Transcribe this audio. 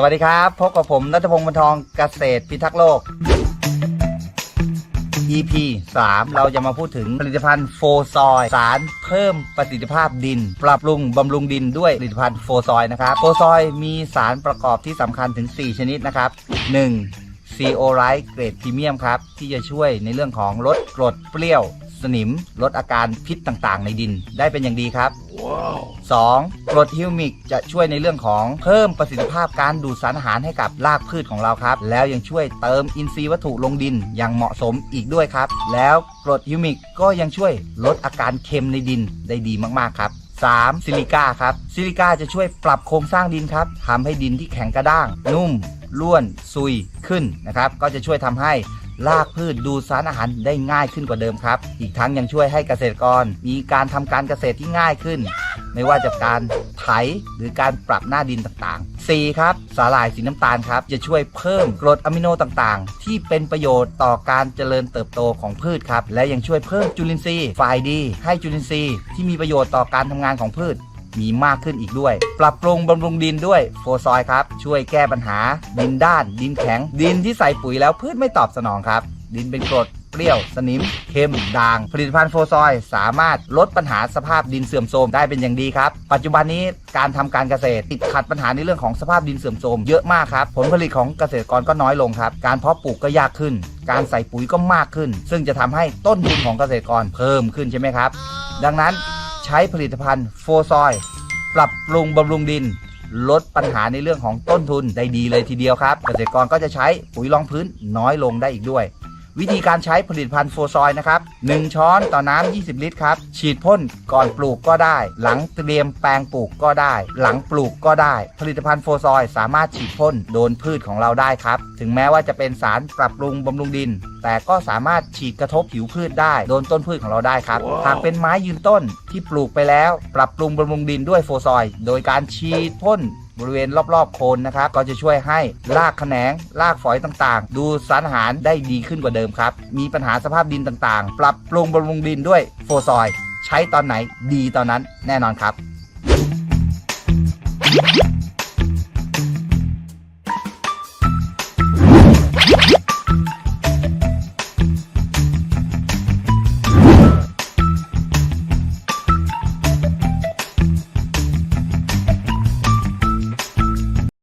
สวัสดีครับ พบกับผมนัทพงศ์บรรทองเกษตรพิทักษ์โลก EP 3 เราจะมาพูดถึงผลิตภัณฑ์โฟซอยสารเพิ่มประสิทธิภาพดิน ปรับปรุงบำรุงดินด้วยผลิตภัณฑ์โฟซอยนะครับ โฟซอยมีสารประกอบที่สำคัญถึง 4 ชนิดนะครับ 1. c o r i t e เกรดพรีเมียมครับ ที่จะช่วยในเรื่องของลดกรดเปรี้ยว สนิมลดอาการพิษต่างๆ ในดินได้เป็นอย่างดีครับ 2. กรดฮิวมิกจะช่วยในเรื่องของเพิ่มประสิทธิภาพการดูดสารอาหารให้กับรากพืชของเราครับ แล้วยังช่วยเติมอินทรีย์วัตถุลงดินอย่างเหมาะสมอีกด้วยครับ แล้วกรดฮิวมิกก็ยังช่วยลดอาการเค็มในดินได้ดีมากๆครับ 3. ซิลิก้าครับ ซิลิก้าจะช่วยปรับโครงสร้างดินครับทำให้ดินที่แข็งกระด้าง นุ่มร่วนซุยขึ้นนะครับ ก็จะช่วยทำให้ รากพืชดูดสารอาหารได้ง่ายขึ้นกว่าเดิมครับ อีกทั้งยังช่วยให้เกษตรกร มีการทำการเกษตรที่ง่ายขึ้น ไม่ว่าจะการไถหรือการปรับหน้าดินต่างๆ 4. ครับสาหร่ายสีน้ำตาลครับ จะช่วยเพิ่มกรดอะมิโนต่างๆ ที่เป็นประโยชน์ต่อการเจริญเติบโตของพืชครับ และยังช่วยเพิ่มจุลินทรีย์ฝ่ายดี ให้จุลินทรีย์ที่มีประโยชน์ต่อการทำงานของพืช มีมากขึ้นอีกด้วย ปรับปรุงบำรุงดินด้วยโฟซอยครับ ช่วยแก้ปัญหา ดินด้าน ดินแข็ง ดินที่ใส่ปุ๋ยแล้วพืชไม่ตอบสนองครับ ดินเป็นกรดเปรี้ยว สนิม เค็ม ด่าง ผลิตภัณฑ์โฟซอย สามารถลดปัญหาสภาพดินเสื่อมโทรมได้เป็นอย่างดีครับ ปัจจุบันนี้การทำการเกษตร ติดขัดปัญหาในเรื่องของสภาพดินเสื่อมโทรมเยอะมากครับ ผลผลิตของเกษตรกรก็น้อยลงครับ การเพาะปลูกก็ยากขึ้น การใส่ปุ๋ยก็มากขึ้น ซึ่งจะทำให้ต้นทุนของเกษตรกรเพิ่มขึ้นใช่ไหมครับ ดังนั้น ใช้ผลิตภัณฑ์โฟซอย ปรับปรุงบำรุงดิน ลดปัญหาในเรื่องของต้นทุนได้ดีเลยทีเดียวครับ เกษตรกรก็จะใช้ปุ๋ยรองพื้นน้อยลงได้อีกด้วย วิธีการใช้ผลิตภัณฑ์โฟซอยนะครับ 1 ช้อนต่อน้ำ 20 ลิตรครับ ฉีดพ่นก่อนปลูกก็ได้ หลังเตรียมแปลงปลูกก็ได้ หลังปลูกก็ได้ ผลิตภัณฑ์โฟซอยสามารถฉีดพ่นโดนพืชของเราได้ครับ ถึงแม้ว่าจะเป็นสารปรับปรุงบำรุงดิน แต่ก็สามารถฉีดกระทบผิวพืชได้ โดนต้นพืชของเราได้ครับหากเป็นไม้ยืนต้นที่ปลูกไปแล้ว ปรับปรุงบำรุงดินด้วยโฟซอย โดยการฉีดพ่น บริเวณรอบๆโคนนะครับก็จะช่วยให้รากแขนงรากฝอยต่างๆ ดูสารอาหารได้ดีขึ้นกว่าเดิมครับ มีปัญหาสภาพดินต่างๆ ปรับปรุงบำรุงดินด้วยโฟซอย ใช้ตอนไหนดีตอนนั้นแน่นอนครับ